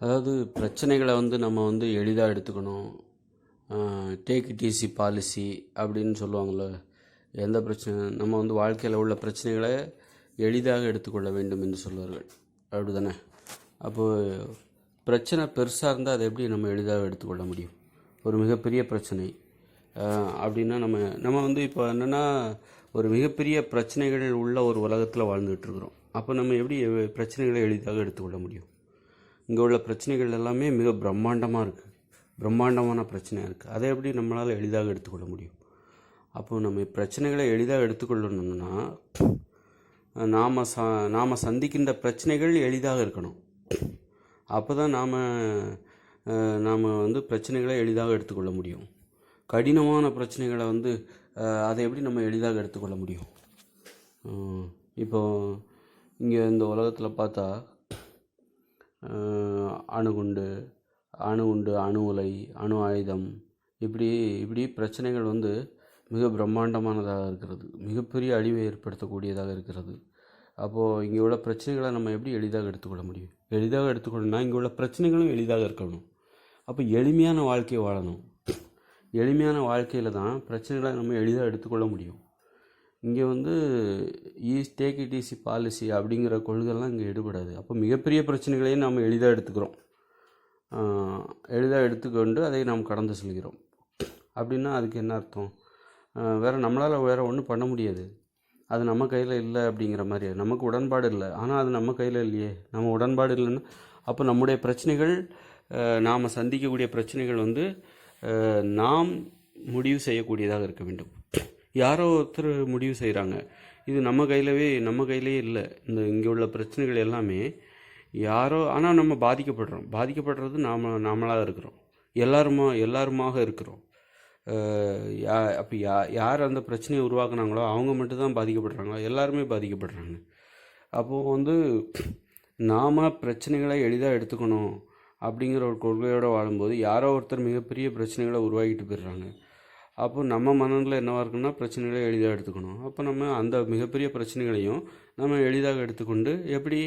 அதாவது பிரச்சனைகளை வந்து நம்ம வந்து எளிதாக எடுத்துக்கணும். டேக் இட் ஈஸி பாலிசி அப்படின்னு சொல்லுவாங்கள்ல எந்த பிரச்சனை நம்ம வந்து வாழ்க்கையில் உள்ள பிரச்சனைகளை எளிதாக எடுத்துக்கொள்ள வேண்டும் என்று சொல்வார்கள். அப்படி தானே அப்போது பிரச்சனை பெருசாக இருந்தால் அதை எப்படி நம்ம எளிதாக எடுத்துக்கொள்ள முடியும்? ஒரு மிகப்பெரிய பிரச்சனை. அப்படின்னா நம்ம நம்ம வந்து இப்போ என்னென்னா ஒரு மிகப்பெரிய பிரச்சனைகள் உள்ள ஒரு உலகத்தில் வாழ்ந்துகிட்ருக்குறோம் அப்போ நம்ம எப்படி எ- பிரச்சனைகளை எளிதாக எடுத்துக்கொள்ள முடியும்? இங்கே உள்ள பிரச்சனைகள் எல்லாமே மிக பிரம்மாண்டமாக இருக்குது பிரம்மாண்டமான பிரச்சனையாக இருக்குது அதை எப்படி நம்மளால் எளிதாக எடுத்துக்கொள்ள முடியும்? அப்போ நம்ம பிரச்சனைகளை எளிதாக எடுத்துக்கொள்ளணும்னா நாம் ச நாம் சந்திக்கின்ற பிரச்சனைகள் எளிதாக இருக்கணும். அப்போ தான் நாம் நாம் வந்து பிரச்சனைகளை எளிதாக எடுத்துக்கொள்ள முடியும். கடினமான பிரச்சனைகளை வந்து அதை எப்படி நம்ம எளிதாக எடுத்துக்கொள்ள முடியும்? இப்போ இங்கே இந்த உலகத்தில் பார்த்தா அணுகுண்டு அணுகுண்டு அணுகுண்டு அணு உலை அணு ஆயுதம். இப்படி இப்படி பிரச்சனைகள் வந்து மிக பிரம்மாண்டமானதாக இருக்கிறது. மிகப்பெரிய அழிவை ஏற்படுத்தக்கூடியதாக இருக்கிறது. அப்போது இங்கே உள்ள பிரச்சனைகளை நம்ம எப்படி எளிதாக எடுத்துக்கொள்ள முடியும்? எளிதாக எடுத்துக்கொள்ளணும்னா இங்கே உள்ள பிரச்சனைகளும் எளிதாக இருக்கணும். அப்போ எளிமையான வாழ்க்கையை வாழணும். எளிமையான வாழ்க்கையில் தான் பிரச்சனைகளை நம்ம எளிதாக எடுத்துக்கொள்ள முடியும். இங்கே வந்து is take it easy policy அப்படிங்கிற கொள்கைலாம் இங்கே எடுபடாது. அப்போ மிகப்பெரிய பிரச்சனைகளையும் நாம் எளிதாக எடுத்துக்கிறோம். எளிதாக எடுத்துக்கொண்டு அதை நாம் கடந்து செல்கிறோம். அப்படின்னா அதுக்கு என்ன அர்த்தம்? வேறு நம்மளால் வேறு ஒன்றும் பண்ண முடியாது. அது நம்ம கையில் இல்லை அப்படிங்கிற மாதிரி. நமக்கு உடன்பாடு இல்லை. ஆனால் அது நம்ம கையில் இல்லையே. நம்ம உடன்பாடு இல்லைன்னா அப்போ நம்முடைய பிரச்சனைகள் நாம் சந்திக்கக்கூடிய பிரச்சனைகள் வந்து நாம் முடிவு செய்யக்கூடியதாக இருக்க வேண்டும். யாரோ ஒருத்தர் முடிவு செய்கிறாங்க இது நம்ம கையிலவே நம்ம கையிலே இல்லை. இந்த இங்கே உள்ள பிரச்சனைகள் எல்லாமே யாரோ ஆனால் நம்ம பாதிக்கப்படுறோம். பாதிக்கப்படுறது நாம் நாமளாக இருக்கிறோம். எல்லாருமா எல்லாருமாக இருக்கிறோம். யா அப்போ யா யார் அந்த பிரச்சனையை உருவாக்குனாங்களோ அவங்க மட்டும்தான் பாதிக்கப்படுறாங்களோ எல்லாருமே பாதிக்கப்படுறாங்க. அப்போது வந்து நாம் பிரச்சனைகளை எளிதாக எடுத்துக்கணும் அப்படிங்கிற ஒரு கொள்கையோடு வாழும்போது யாரோ ஒருத்தர் மிகப்பெரிய பிரச்சனைகளை உருவாக்கிட்டு போயிடுறாங்க. அப்போ நம்ம மனநிலை என்னவாக இருக்குன்னா பிரச்சனைகளை எளிதாக எடுத்துக்கணும். அப்போ நம்ம அந்த மிகப்பெரிய பிரச்சனைகளையும் நம்ம எளிதாக எடுத்துக்கொண்டு எப்படி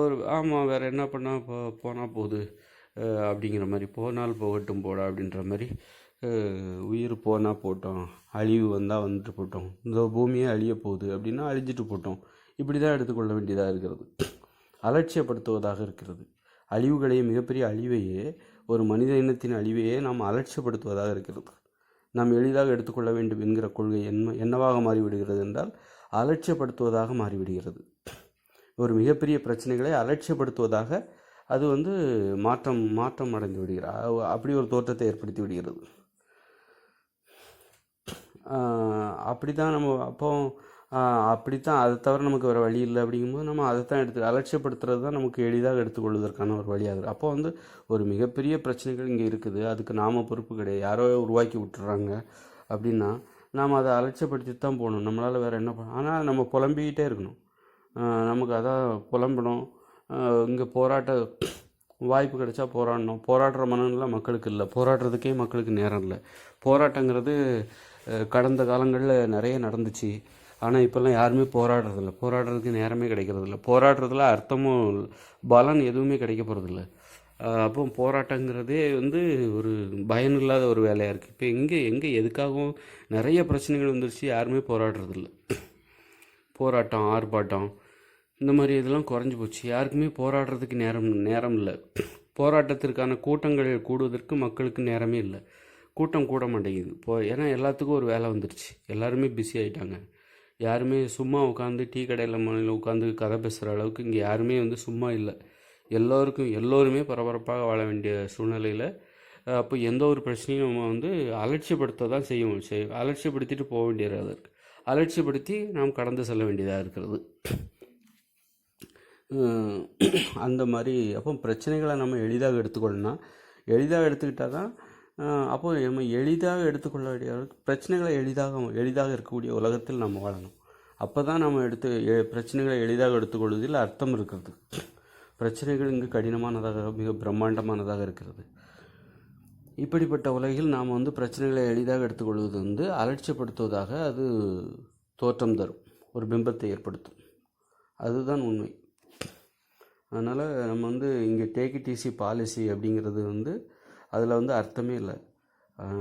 ஒரு ஆமாம் வேறு என்ன பண்ணால் போ போனால் போகுது அப்படிங்கிற மாதிரி போனால் போகட்டும் போடா அப்படின்ற மாதிரி உயிர் போனால் போட்டோம். அழிவு வந்தால் வந்துட்டு போட்டோம். இந்த பூமியே அழிய போகுது அப்படின்னா அழிஞ்சிட்டு போட்டோம். இப்படி தான் எடுத்துக்கொள்ள வேண்டியதாக இருக்கிறது. அலட்சியப்படுத்துவதாக இருக்கிறது. அழிவுகளையே மிகப்பெரிய அழிவையே ஒரு மனித இனத்தின் அழிவையே நாம் அலட்சியப்படுத்துவதாக இருக்கிறது. நாம் எளிதாக எடுத்துக்கொள்ள வேண்டும் என்கிற கொள்கை என்ன என்னவாக மாறிவிடுகிறது என்றால் அலட்சியப்படுத்துவதாக மாறிவிடுகிறது. ஒரு மிகப்பெரிய பிரச்சனைகளை அலட்சியப்படுத்துவதாக அது வந்து மாற்றம் மாற்றம் அடைந்து விடுகிறது. அப்படி ஒரு தோற்றத்தை ஏற்படுத்தி விடுகிறது. அப்படி தான் நம்ம அப்போ அப்படித்தான். அதை தவிர நமக்கு வேறு வழி இல்லை அப்படிங்கும்போது நம்ம அதை தான் எடுத்து அலட்சியப்படுத்துறது தான் நமக்கு எளிதாக எடுத்துக்கொள்வதற்கான ஒரு வழியாக அப்போ வந்து ஒரு மிகப்பெரிய பிரச்சனைகள் இங்கே இருக்குது. அதுக்கு நாம பொறுப்பு கிடையாது. யாரோ உருவாக்கி விட்டுறாங்க அப்படின்னா நாம் அதை அலட்சியப்படுத்தி தான் போகணும். நம்மளால் வேறு என்ன பண்ண ஆனால் நம்ம புலம்பிக்கிட்டே இருக்கணும். நமக்கு அதான் புலம்பணும். இங்கே போராட்ட வாய்ப்பு கிடைச்சா போராடணும். போராடுற மனநிலை மக்களுக்கு இல்லை. போராடுறதுக்கே மக்களுக்கு நேரம் இல்லை. போராட்டங்கிறது கடந்த காலங்களில் நிறைய நடந்துச்சு. ஆனால் இப்போல்லாம் யாருமே போராடுறதில்ல. போராடுறதுக்கு நேரமே கிடைக்கிறதில்ல. போராடுறதுல அர்த்தமும் பலன் எதுவுமே கிடைக்க போகிறதில்ல அப்போ போராட்டங்கிறதே வந்து ஒரு பயனில்லாத ஒரு வேலையாக இருக்குது இப்போ எங்கே எங்கே எதுக்காகவும் நிறைய பிரச்சனைகள் வந்துருச்சு. யாருமே போராடுறதில்ல. போராட்டம் ஆர்ப்பாட்டம் இந்த மாதிரி இதெல்லாம் குறைஞ்சி போச்சு. யாருக்குமே போராடுறதுக்கு நேரம் நேரம் இல்லை. போராட்டத்திற்கான கூட்டங்கள் கூடுவதற்கு மக்களுக்கு நேரமே இல்லை. கூட்டம் கூட மாட்டேங்குது. இப்போ ஏன்னா எல்லாத்துக்கும் ஒரு வேலை வந்துருச்சு. எல்லாருமே பிஸி ஆகிட்டாங்க யாருமே சும்மா உட்காந்து டீ கடையில் மனையில் உட்காந்து கதை பேசுகிற அளவுக்கு இங்கே யாருமே வந்து சும்மா இல்லை. எல்லோருக்கும் எல்லோருமே பரபரப்பாக வாழ வேண்டிய சூழ்நிலையில் அப்போ எந்த ஒரு பிரச்சனையும் நம்ம வந்து அலட்சியப்படுத்த தான் செய்யணும் செய் அலட்சியப்படுத்திட்டு போக வேண்டியதாக இருக்குது அலட்சியப்படுத்தி நாம் கடந்து செல்ல வேண்டியதாக இருக்கிறது. அந்த மாதிரி அப்போ பிரச்சனைகளை நம்ம எளிதாக எடுத்துக்கொள்ளணும்னா எளிதாக எடுத்துக்கிட்டால் தான் அப்போது நம்ம எளிதாக எடுத்துக்கொள்ள வேண்டிய அளவுக்கு பிரச்சனைகளை எளிதாக எளிதாக இருக்கக்கூடிய உலகத்தில் நம்ம வாழணும். அப்போ தான் நம்ம எடுத்து எ- பிரச்சனைகளை எளிதாக எடுத்துக்கொள்வதில் அர்த்தம் இருக்கிறது. பிரச்சனைகள் இங்கு கடினமானதாக மிக பிரம்மாண்டமானதாக இருக்கிறது. இப்படிப்பட்ட உலகில் நாம் வந்து பிரச்சனைகளை எளிதாக எடுத்துக்கொள்வது வந்து அலட்சியப்படுத்துவதாக அது தோற்றம் தரும். ஒரு பிம்பத்தை ஏற்படுத்தும். அதுதான் உண்மை. அதனால் நம்ம வந்து இங்கே டேக் இட் ஈஸி பாலிசி அப்படிங்கிறது வந்து அதில் வந்து அர்த்தமே இல்லை.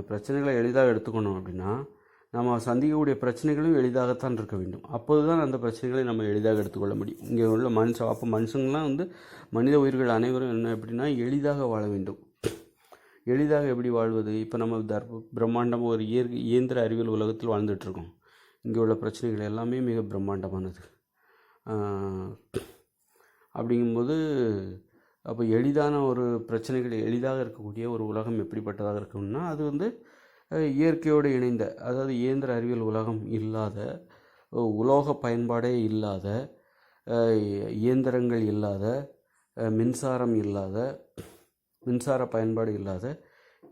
பிரச்சனைகளை எளிதாக எடுத்துக்கணும் அப்படின்னா நம்ம சந்திக்கக்கூடிய பிரச்சனைகளும் எளிதாகத்தான் இருக்க வேண்டும். அப்போது தான் அந்த பிரச்சனைகளை நம்ம எளிதாக எடுத்துக்கொள்ள முடியும். இங்கே உள்ள மனுஷன் அப்போ மனுஷங்களாம் வந்து மனித உயிர்கள் அனைவரும் என்ன எப்படின்னா எளிதாக வாழ வேண்டும். எளிதாக எப்படி வாழ்வது? இப்போ நம்ம தர்ப பிரம்மாண்டம் ஒரு இயற்கை இயந்திர அறிவியல் உலகத்தில் வாழ்ந்துட்டுருக்கோம். இங்கே உள்ள பிரச்சனைகள் எல்லாமே மிக பிரம்மாண்டமானது. அப்படிங்கும்போது அப்போ எளிதான ஒரு பிரச்சனைகள் எளிதாக இருக்கக்கூடிய ஒரு உலகம் எப்படிப்பட்டதாக இருக்கும்னா அது வந்து இயற்கையோடு இணைந்த அதாவது இயந்திர அறிவியல் உலகம் இல்லாத உலோக பயன்பாடே இல்லாத இயந்திரங்கள் இல்லாத மின்சாரம் இல்லாத மின்சார பயன்பாடு இல்லாத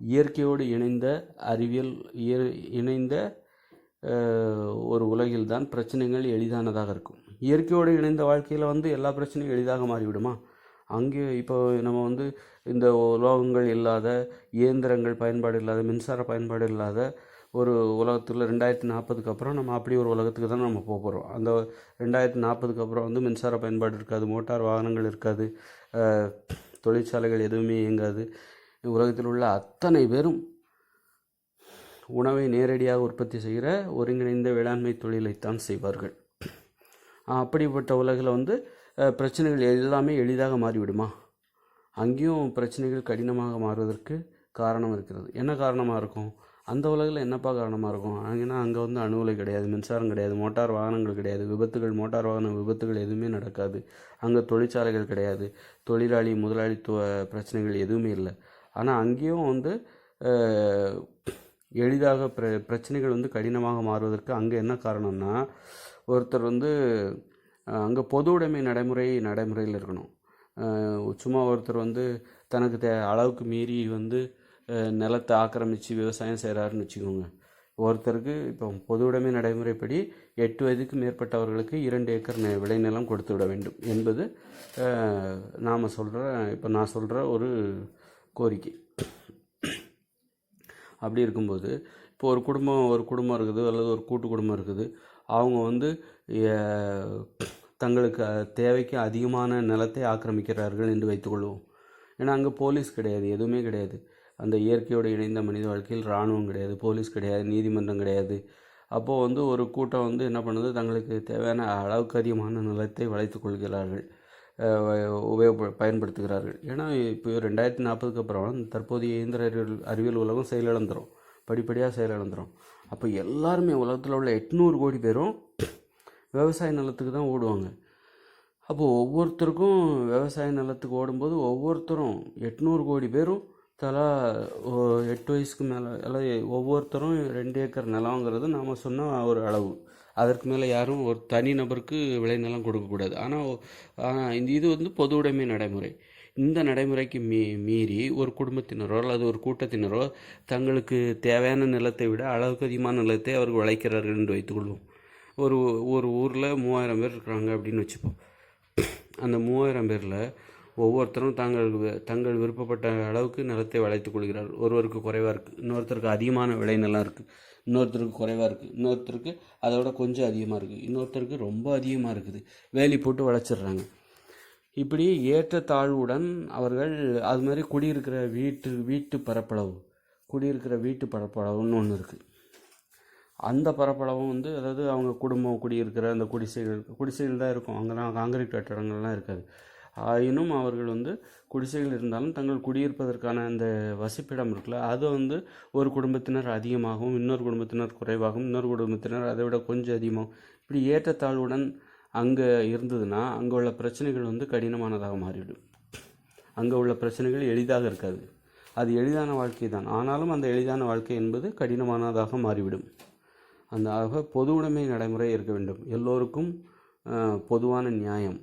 இயற்கையோடு இணைந்த அறிவியல் இய- இணைந்த ஒரு உலகில்தான் பிரச்சனைகள் எளிதானதாக இருக்கும். இயற்கையோடு இணைந்த வாழ்க்கையில் வந்து எல்லா பிரச்சனையும் எளிதாக மாறிவிடுமா? அங்கே இப்போ நம்ம வந்து இந்த உலோகங்கள் இல்லாத இயந்திரங்கள் பயன்பாடு இல்லாத மின்சார பயன்பாடு இல்லாத ஒரு உலகத்தில் ரெண்டாயிரத்தி நாற்பதுக்கு அப்புறம் நம்ம அப்படி ஒரு உலகத்துக்கு தான் நம்ம போக போகிறோம் அந்த ரெண்டாயிரத்தி நாற்பதுக்கு அப்புறம் வந்து மின்சார பயன்பாடு இருக்காது மோட்டார் வாகனங்கள் இருக்காது தொழிற்சாலைகள் எதுவுமே இயங்காது. உலகத்தில் உள்ள அத்தனை பேரும் உணவை நேரடியாக உற்பத்தி செய்கிற ஒருங்கிணைந்த வேளாண்மை தொழிலைத்தான் செய்வார்கள். அப்படிப்பட்ட உலகில் வந்து பிரச்சனைகள் எல்லாமே எளிதாக மாறிவிடுமா? அங்கேயும் பிரச்சனைகள் கடினமாக மாறுவதற்கு காரணம் இருக்கிறது. என்ன காரணமாக இருக்கும்? அந்த உலகில் என்னப்பா காரணமாக இருக்கும்? ஏன்னா அங்கே வந்து அணு உலை கிடையாது மின்சாரம் கிடையாது மோட்டார் வாகனங்கள் கிடையாது விபத்துகள் மோட்டார் வாகன விபத்துகள் எதுவுமே நடக்காது. அங்கே தொழிற்சாலைகள் கிடையாது தொழிலாளி முதலாளித்துவ பிரச்சனைகள் எதுவுமே இல்லை. ஆனால் அங்கேயும் வந்து எளிதாக பிர பிரச்சனைகள் வந்து கடினமாக மாறுவதற்கு அங்கே என்ன காரணம்னா ஒருத்தர் வந்து அங்கே பொது உடைமை நடைமுறை நடைமுறையில் இருக்கணும். சும்மா ஒருத்தர் வந்து தனக்கு தே அளவுக்கு மீறி வந்து நிலத்தை ஆக்கிரமித்து விவசாயம் செய்கிறாருன்னு வச்சுக்கோங்க. ஒருத்தருக்கு இப்போ பொது உடைமை நடைமுறைப்படி எட்டு வயதுக்கு மேற்பட்டவர்களுக்கு இரண்டு ஏக்கர் நெ- விளைநிலம் கொடுத்து விட வேண்டும் என்பது நாம் சொல்கிற இப்போ நான் சொல்கிற ஒரு கோரிக்கை. அப்படி இருக்கும்போது இப்போ ஒரு குடும்பம் ஒரு குடும்பம் இருக்குது அல்லது ஒரு கூட்டு குடும்பம் இருக்குது. அவங்க வந்து தங்களுக்கு தேவைக்கு அதிகமான நிலத்தை ஆக்கிரமிக்கிறார்கள் என்று வைத்துக்கொள்வோம். ஏன்னா அங்கே போலீஸ் கிடையாது எதுவுமே கிடையாது. அந்த இயற்கையோடு இணைந்த மனித வாழ்க்கையில் இராணுவம் கிடையாது போலீஸ் கிடையாது நீதிமன்றம் கிடையாது. அப்போது வந்து ஒரு கூட்டம் வந்து என்ன பண்ணுது? தங்களுக்கு தேவையான அளவுக்கு அதிகமான நிலத்தை வளைத்து கொள்கிறார்கள். உபயோக பயன்படுத்துகிறார்கள். ஏன்னா இப்போ ரெண்டாயிரத்தி நாற்பதுக்கு அப்புறம் தற்போதைய இயந்திர அறிவியல் அறிவியல் உலகம் செயலிழந்துடும் படிப்படியாக செயலிழந்துடும் அப்போ எல்லாருமே உலகத்தில் உள்ள எட்நூறு கோடி பேரும் விவசாய நிலத்துக்கு தான் ஓடுவாங்க. அப்போது ஒவ்வொருத்தருக்கும் விவசாய நிலத்துக்கு ஓடும்போது ஒவ்வொருத்தரும் எட்நூறு கோடி பேரும் தலா ஓ- எட்டு வயசுக்கு மேலே எல்லாம் ஒவ்வொருத்தரும் ரெண்டு ஏக்கர் நிலங்கிறது நாம் சொன்ன ஒரு அளவு. அதற்கு மேலே யாரும் ஒரு தனி நபருக்கு விளைநிலம் கொடுக்கக்கூடாது ஆனால் ஆனால் இந்த இது வந்து பொது உடைமை நடைமுறை. இந்த நடைமுறைக்கு மீ மீறி ஒரு குடும்பத்தினரோ அல்லது ஒரு கூட்டத்தினரோ தங்களுக்கு தேவையான நிலத்தை விட அளவுக்கு அதிகமான நிலத்தை அவர்கள் விளைக்கிறார்கள் என்று வைத்துக்கொள்வோம் ஒரு ஒரு ஊரில் மூவாயிரம் பேர் இருக்கிறாங்க அப்படின்னு வச்சுப்போம். அந்த மூவாயிரம் பேரில் ஒவ்வொருத்தரும் தாங்கள் தங்கள் விருப்பப்பட்ட அளவுக்கு நிலத்தை வளைத்துக் கொள்கிறார்கள் ஒருவருக்கு குறைவாக இருக்குது இன்னொருத்தருக்கு அதிகமான விளைநிலம் இருக்குது இன்னொருத்தருக்கு குறைவாக இருக்குது இன்னொருத்தருக்கு அதை விட கொஞ்சம் அதிகமாக இருக்குது இன்னொருத்தருக்கு ரொம்ப அதிகமாக இருக்குது. வேலி போட்டு வளைச்சிடுறாங்க. இப்படி ஏற்றத்தாழ்வுடன் அவர்கள் அது மாதிரி குடியிருக்கிற வீட்டு வீட்டு பரப்பளவு குடியிருக்கிற வீட்டு பரப்பளவுன்னு ஒன்று இருக்குது அந்த பரப்பளவும் வந்து அதாவது அவங்க குடும்பம் குடியிருக்கிற அந்த குடிசைகள் குடிசைகள் தான் இருக்கும். அங்கெல்லாம் காங்கிரீட் கட்டடங்கள்லாம் இருக்காது. ஆயினும் அவர்கள் வந்து குடிசைகள் இருந்தாலும் தங்கள் குடியிருப்பதற்கான அந்த வசிப்பிடம் இருக்குல்ல அது வந்து ஒரு குடும்பத்தினர் அதிகமாகவும் இன்னொரு குடும்பத்தினர் குறைவாகவும் இன்னொரு குடும்பத்தினர் அதை விட கொஞ்சம் அதிகமாகும் இப்படி ஏற்றத்தாழ்வுடன் அங்கே இருந்ததுன்னா அங்கே உள்ள பிரச்சனைகள் வந்து கடினமானதாக மாறிவிடும். அங்கே உள்ள பிரச்சனைகள் எளிதாக இருக்காது. அது எளிதான வாழ்க்கை தான். ஆனாலும் அந்த எளிதான வாழ்க்கை என்பது கடினமானதாக மாறிவிடும். அந்த ஆக பொது உடைமை நடைமுறை இருக்க வேண்டும். எல்லோருக்கும் பொதுவான நியாயம்.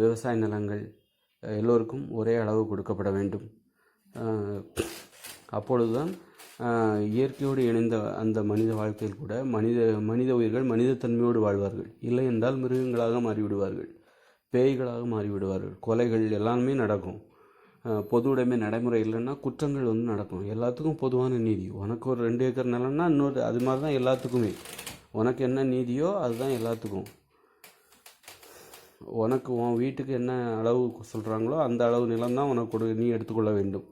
விவசாய நிலங்கள் எல்லோருக்கும் ஒரே அளவு கொடுக்கப்பட வேண்டும். அப்பொழுதுதான் இயற்கையோடு இணைந்த அந்த மனித வாழ்க்கையில் கூட மனித மனித உயிர்கள் மனிதத்தன்மையோடு வாழ்வார்கள். இல்லை என்றால் மிருகங்களாக மாறிவிடுவார்கள். பேய்களாக மாறிவிடுவார்கள். கொலைகள் எல்லாமே நடக்கும். பொது உடைமை நடைமுறை இல்லைன்னா குற்றங்கள் வந்து நடக்கும். எல்லாத்துக்கும் பொதுவான நீதி. உனக்கு ஒரு ரெண்டு ஏக்கர் நிலம்னா இன்னொரு அது மாதிரி தான் எல்லாத்துக்குமே. உனக்கு என்ன நீதியோ அதுதான் எல்லாத்துக்கும். உனக்கு உன் வீட்டுக்கு என்ன அளவு சொல்கிறாங்களோ அந்த அளவு நிலம் தான் உனக்கு கொடு நீ எடுத்துக்கொள்ள வேண்டும்.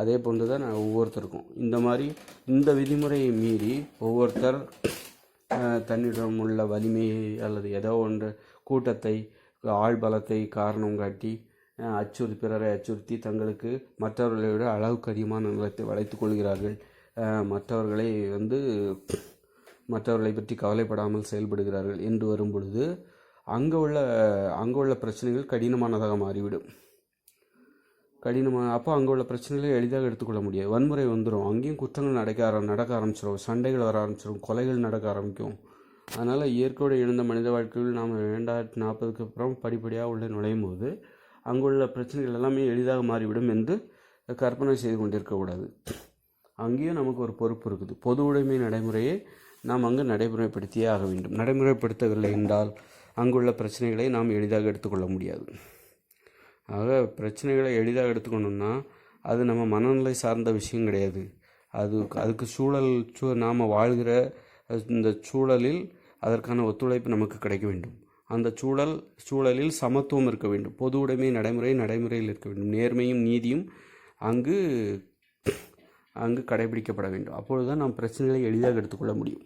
அதே போன்று தான் நான் ஒவ்வொருத்தருக்கும். இந்த மாதிரி இந்த விதிமுறையை மீறி ஒவ்வொருத்தர் தன்னிடம் உள்ள வலிமையை அல்லது ஏதோ ஒன்று கூட்டத்தை ஆள் பலத்தை காரணம் காட்டி அஹ், அச்சுறுத்தி பிறரை அச்சுறுத்தி தங்களுக்கு மற்றவர்களை விட அளவுக்கு அதிகமான நிலத்தை வளைத்து கொள்கிறார்கள். மற்றவர்களை வந்து மற்றவர்களை பற்றி கவலைப்படாமல் செயல்படுகிறார்கள் என்று வரும் பொழுது அங்கே உள்ள அங்கே உள்ள பிரச்சனைகள் கடினமானதாக மாறிவிடும். கடினமாக அப்போ அங்கே உள்ள பிரச்சனைகளை எளிதாக எடுத்துக்கொள்ள முடியாது. வன்முறை வந்துடும் அங்கேயும் குற்றங்கள் நடக்க ஆர நடக்க ஆரம்பிச்சிடும் சண்டைகள் வர ஆரம்பிச்சிடும் கொலைகள் நடக்க ஆரம்பிக்கும். அதனால் இயற்கையோடு எழுந்த மனித வாழ்க்கையில் நாம் ரெண்டாயிரத்தி நாற்பதுக்கு அப்புறம் படிப்படியாக உள்ள நுழையும் போது அங்குள்ள பிரச்சனைகள் எல்லாமே எளிதாக மாறிவிடும் என்று கற்பனை செய்து கொண்டிருக்கக்கூடாது அங்கேயும் நமக்கு ஒரு பொறுப்பு இருக்குது. பொது உடைமை நடைமுறையை நாம் அங்கு நடைமுறைப்படுத்தியே ஆக வேண்டும். நடைமுறைப்படுத்தவில்லை என்றால் அங்குள்ள பிரச்சனைகளை நாம் எளிதாக எடுத்துக்கொள்ள முடியாது. ஆக பிரச்சனைகளை எளிதாக எடுத்துக்கணும்னா அது நம்ம மனநிலை சார்ந்த விஷயம் கிடையாது. அது அதுக்கு சூழல் சூ நாம் வாழ்கிற இந்த சூழலில் அதற்கான ஒத்துழைப்பு நமக்கு கிடைக்க வேண்டும். அந்த சூழல் சூழலில் சமத்துவம் இருக்க வேண்டும். பொது உடைமை நடைமுறை நடைமுறையில் இருக்க வேண்டும். நேர்மையும் நீதியும் அங்கு அங்கு கடைபிடிக்கப்பட வேண்டும். அப்பொழுது தான் நாம் பிரச்சனைகளை எளிதாக எடுத்துக்கொள்ள முடியும்.